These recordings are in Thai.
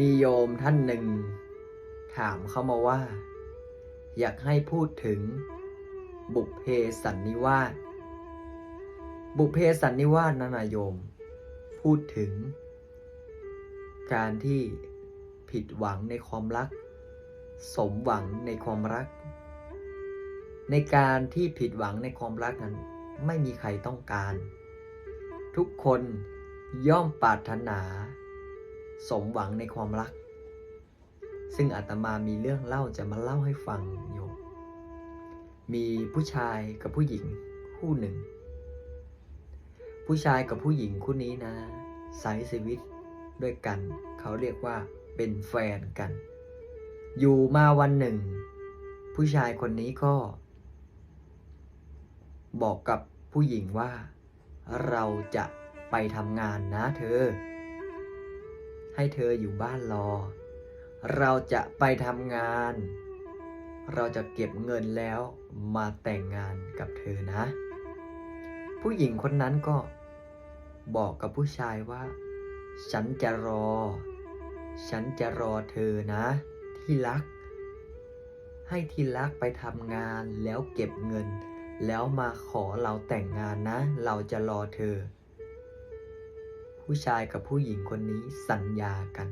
มีโยมท่านหนึ่ง ถามเข้ามาว่า อยากให้พูดถึง บุพเพสันนิวาสบุพเพสันนิวาสนะนายโยม พูดถึง การที่ผิดหวังในความรัก สมหวังในความรัก ในการที่ผิดหวังในความรักนั้น ไม่มีใครต้องการ ทุกคนย่อมปรารถนา สมหวังในความรัก ซึ่งอาตมามีเรื่องเล่าจะมาเล่าให้ฟังโยมมีผู้ชายกับผู้หญิงคู่หนึ่ง ผู้ชายกับผู้หญิงคู่นี้นะใช้ชีวิตด้วยกัน เขาเรียกว่าเป็นแฟนกัน อยู่มาวันหนึ่ง ผู้ชายคนนี้ก็ บอกกับผู้หญิงว่า เราจะไปทำงานนะเธอ ให้เธออยู่บ้านรอ เราจะไปทำงาน เราจะเก็บเงินแล้วมาแต่งงานกับเธอนะ ผู้หญิงคนนั้นก็บอกกับผู้ชายว่า ฉันจะรอ ฉันจะรอเธอนะ ที่รัก ให้ที่รักไปทำงานแล้วเก็บเงิน แล้วมาขอเราแต่งงานนะ เราจะรอเธอ ผู้ชายกับผู้หญิงคนนี้สัญญากัน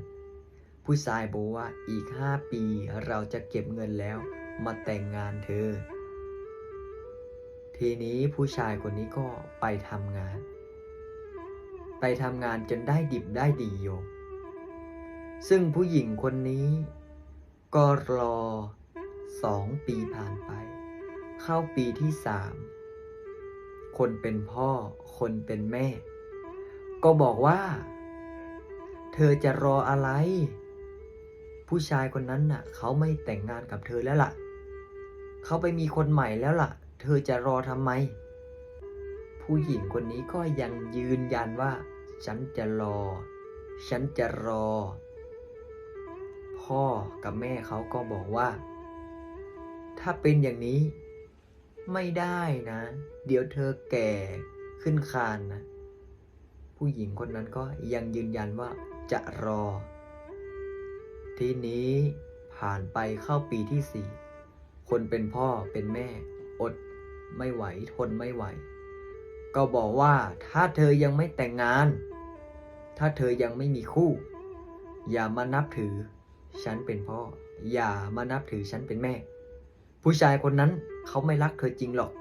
ผู้ชายบอกว่าอีกห้าปีเราจะเก็บเงินแล้วมาแต่งงานเธอ ทีนี้ผู้ชายคนนี้ก็ไปทำงาน ไปทำงานจนได้ดิบได้ดีโยมซึ่งผู้หญิงคนนี้ ก็รอสองปีผ่านไป เข้าปีที่สามคนเป็นพ่อ คนเป็นแม่ ก็บอกว่า เธอจะรออะไร ผู้ชายคนนั้นน่ะ เขาไม่แต่งงานกับเธอแล้วล่ะ เขาไปมีคนใหม่แล้วล่ะ เธอจะรอทำไม ผู้หญิงคนนี้ก็ยังยืนยันว่า ฉันจะรอ ฉันจะรอ พ่อกับแม่เขาก็บอกว่า ถ้าเป็นอย่างนี้ ไม่ได้นะ เดี๋ยวเธอแก่ขึ้นคานนะ ผู้หญิงคนนั้นก็ยังยืนยันว่าจะรอ ทีนี้ผ่านไปเข้าปีที่สี่คนเป็นพ่อเป็นแม่ อดไม่ไหวทนไม่ไหว ก็บอกว่าถ้าเธอยังไม่แต่งงาน ถ้าเธอยังไม่มีคู่ อย่ามานับถือ ฉันเป็นพ่อ อย่ามานับถือฉันเป็นแม่ ผู้ชายคนนั้นเขาไม่รักเธอจริงหรอก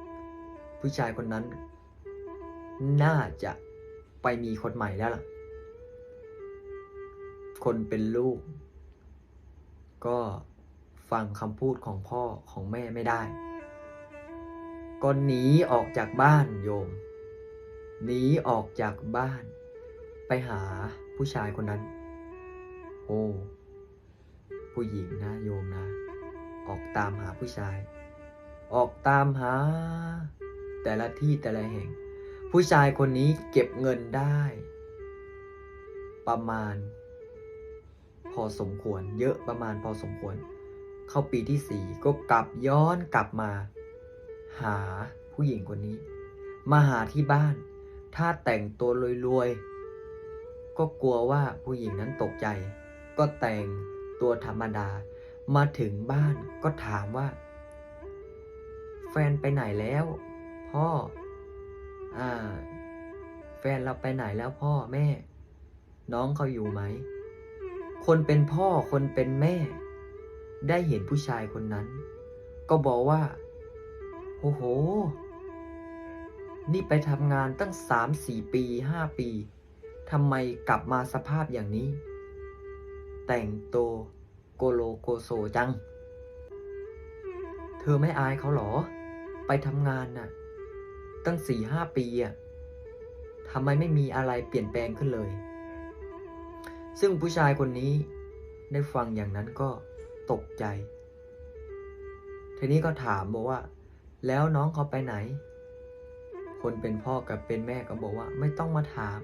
ผู้ชายคนนั้น น่าจะ ไปมีคนใหม่แล้วล่ะ คนเป็นลูก ก็ฟังคำพูดของพ่อของแม่ไม่ได้ ก็หนีออกจากบ้านโยม หนีออกจากบ้าน ไปหาผู้ชายคนนั้น โอ้ ผู้หญิงนะโยมนะ ออกตามหาผู้ชาย ออกตามหา แต่ละที่แต่ละแห่ง ผู้ชายคนนี้เก็บเงินได้ ประมาณ พอสมควร เยอะประมาณพอสมควร เข้าปีที่สี่ก็กลับย้อนกลับมา หาผู้หญิงคนนี้ มาหาที่บ้าน ถ้าแต่งตัวรวยๆก็กลัวว่าผู้หญิงนั้นตกใจ ก็แต่งตัวธรรมดา มาถึงบ้านก็ถามว่า แฟนไปไหนแล้ว พ่อ แฟนเราไปไหนแล้วพ่อแม่ น้องเขาอยู่ไหม คนเป็นพ่อคนเป็นแม่ ได้เห็นผู้ชายคนนั้น ก็บอกว่าโอ้โห นี่ไปทำงานตั้งสามสี่ปีห้าปีทำไมกลับมาสภาพอย่างนี้ แต่งตัวโกโลโกโซจัง เธอไม่อายเขาหรอ ไปทำงานน่ะ ตั้งสี่ห้าปีอะทำไมไม่มีอะไรเปลี่ยนแปลงขึ้นเลย ซึ่งผู้ชายคนนี้ได้ฟังอย่างนั้นก็ตกใจ ทีนี้ก็ถามบอกว่า แล้วน้องเขาไปไหน คนเป็นพ่อกับเป็นแม่ก็บอกว่า ไม่ต้องมาถาม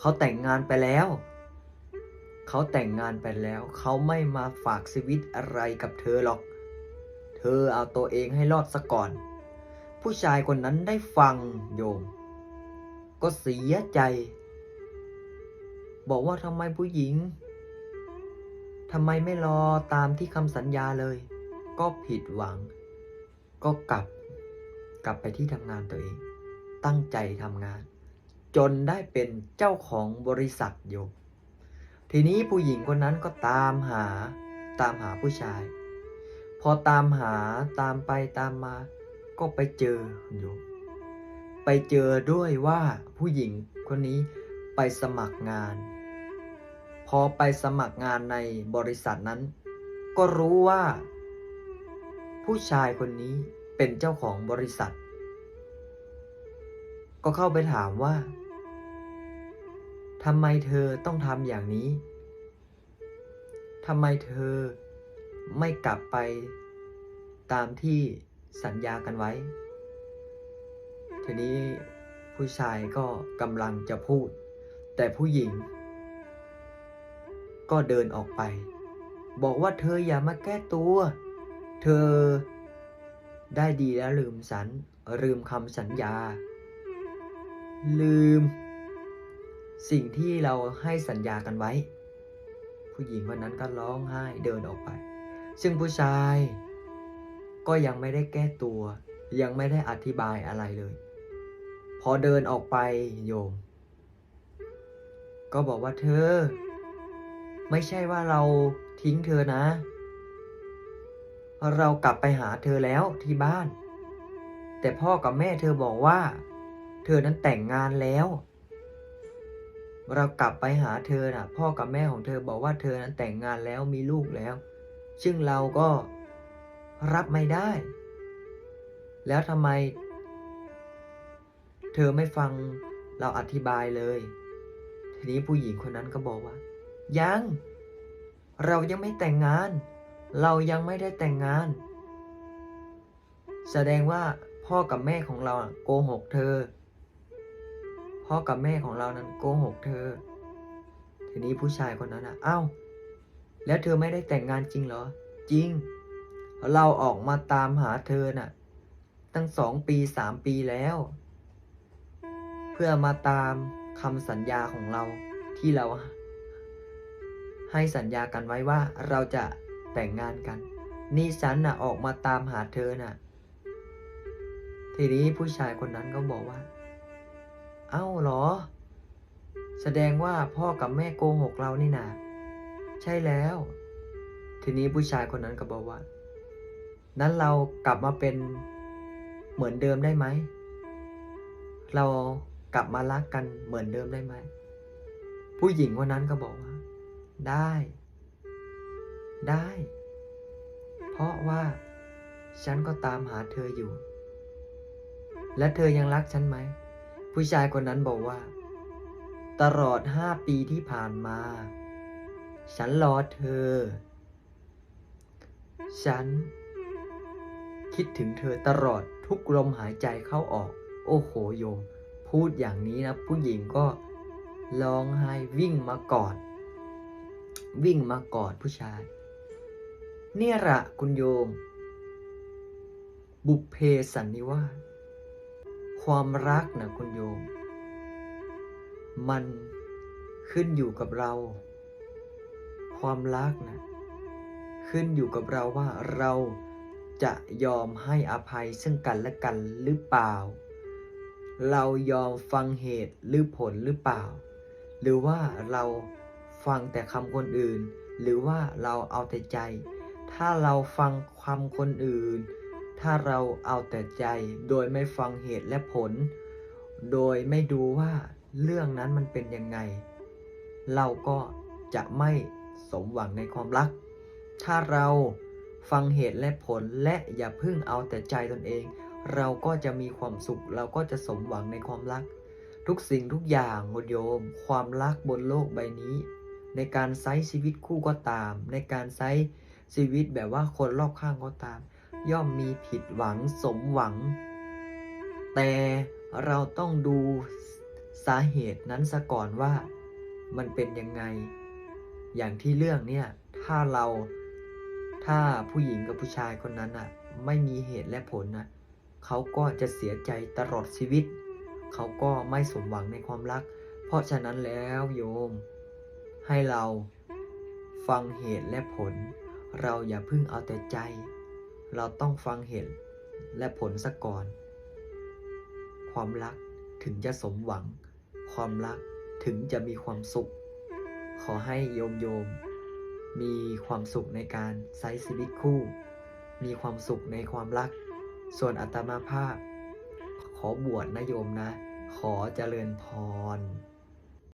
เขาแต่งงานไปแล้ว เขาแต่งงานไปแล้ว เขาไม่มาฝากชีวิตอะไรกับเธอหรอก เธอเอาตัวเองให้รอดซะก่อน ผู้ชายคนนั้นได้ฟังโยม ก็เสียใจ บอกว่าทำไมผู้หญิงทำไมไม่รอตามที่คำสัญญาเลย ก็ผิดหวัง ก็กลับ กลับไปที่ทำงานตัวเอง ตั้งใจทำงาน จนได้เป็นเจ้าของบริษัทโยมทีนี้ผู้หญิงคนนั้นก็ตามหา ตามหาผู้ชาย พอตามหาตามไปตามมา ก็ไปเจอโยมไปเจอด้วยว่าผู้หญิงคนนี้ไปสมัครงาน พอไปสมัครงานในบริษัทนั้น ก็รู้ว่า ผู้ชายคนนี้เป็นเจ้าของบริษัท ก็เข้าไปถามว่าทำไมเธอต้องทำอย่างนี้ทำไมเธอไม่กลับไปตามที่ สัญญากันไว้ ทีนี้ผู้ชายก็กำลังจะพูด แต่ผู้หญิง ก็เดินออกไป บอกว่าเธออย่ามาแก้ตัว เธอได้ดีแล้วลืมสัญลืมคำสัญญา ลืม สิ่งที่เราให้สัญญากันไว้ ผู้หญิงคนนั้นก็ร้องไห้เดินออกไป ซึ่งผู้ชาย ก็ยังไม่ได้แก้ตัว ยังไม่ได้อธิบายอะไรเลย พอเดินออกไปโยม ก็บอกว่าเธอ ไม่ใช่ว่าเราทิ้งเธอนะ เรากลับไปหาเธอแล้วที่บ้าน แต่พ่อกับแม่เธอบอกว่า เธอนั้นแต่งงานแล้ว เรากลับไปหาเธอน่ะ พ่อกับแม่ของเธอบอกว่าเธอนั้นแต่งงานแล้วมีลูกแล้ว ซึ่งเราก็ รับไม่ได้ แล้วทำไม เธอไม่ฟังเราอธิบายเลย ทีนี้ผู้หญิงคนนั้นก็บอกว่า ยัง เรายังไม่แต่งงาน เรายังไม่ได้แต่งงาน แสดงว่าพ่อกับแม่ของเราโกหกเธอ พ่อกับแม่ของเรานั้นโกหกเธอ ทีนี้ผู้ชายคนนั้นอะ เอ้า แล้วเธอไม่ได้แต่งงานจริงเหรอ จริง เราออกมาตามหาเธอน่ะ ตั้งสองปีสามปีแล้ว เพื่อมาตามคำสัญญาของเราที่เรา ให้สัญญากันไว้ว่าเราจะแต่งงานกัน นี่ฉันน่ะออกมาตามหาเธอน่ะ ทีนี้ผู้ชายคนนั้นก็บอกว่า เอ้าหรอ แสดงว่าพ่อกับแม่โกหกเรานี่นาใช่แล้ว ทีนี้ผู้ชายคนนั้นก็บอกว่า นั้นเรากลับมาเป็นเหมือนเดิมได้ไหม เรากลับมารักกันเหมือนเดิมได้ไหม ผู้หญิงคนนั้นก็บอกว่า ได้ ได้ เพราะว่าฉันก็ตามหาเธออยู่ และเธอยังรักฉันไหม ผู้ชายคนนั้นบอกว่า ตลอดห้าปีที่ผ่านมา ฉันรอเธอ ฉัน คิดถึงเธอตลอดทุกลมหายใจเข้าออก โอ้โหโยม พูดอย่างนี้นะ ผู้หญิงก็ร้องไห้วิ่งมากอด วิ่งมากอดผู้ชาย เนี่ยละคุณโยม บุพเพสันนิวาสความรักนะคุณโยม มันขึ้นอยู่กับเรา ความรักนะขึ้นอยู่กับเราว่าเรา จะยอมให้อภัยซึ่งกันและกันหรือเปล่า เรายอมฟังเหตุหรือผลหรือเปล่า หรือว่าเราฟังแต่คำคนอื่น หรือว่าเราเอาแต่ใจ ถ้าเราฟังคำคนอื่น ถ้าเราเอาแต่ใจ โดยไม่ฟังเหตุและผล โดยไม่ดูว่าเรื่องนั้นมันเป็นยังไง เราก็จะไม่สมหวังในความรัก ถ้าเรา ฟังเหตุและผลและอย่าเพิ่งเอาแต่ใจตนเอง เราก็จะมีความสุข เราก็จะสมหวังในความรัก ทุกสิ่งทุกอย่างโยม ความรักบนโลกใบนี้ ในการใช้ชีวิตคู่ก็ตาม ในการใช้ชีวิตแบบว่าคนรอบข้างก็ตาม ย่อมมีผิดหวังสมหวัง แต่เราต้องดูสาเหตุนั้นซะก่อนว่ามันเป็นยังไง อย่างที่เรื่องเนี่ย ถ้าเรา ถ้าผู้หญิงกับผู้ชายคนนั้นอะไม่มีเหตุและผลนะเขาก็จะเสียใจตลอดชีวิต เขาก็ไม่สมหวังในความรัก เพราะฉะนั้นแล้วโยม ให้เราฟังเหตุและผล เราอย่าพึ่งเอาแต่ใจ เราต้องฟังเหตุและผลซะก่อน ความรักถึงจะสมหวัง ความรักถึงจะมีความสุข ขอให้โยมโยม มีความสุขในการใช้ชีวิตคู่ มีความสุขในความรัก ส่วนอัตมาภาพ ขอบวชนะโยมนะ ขอเจริญพร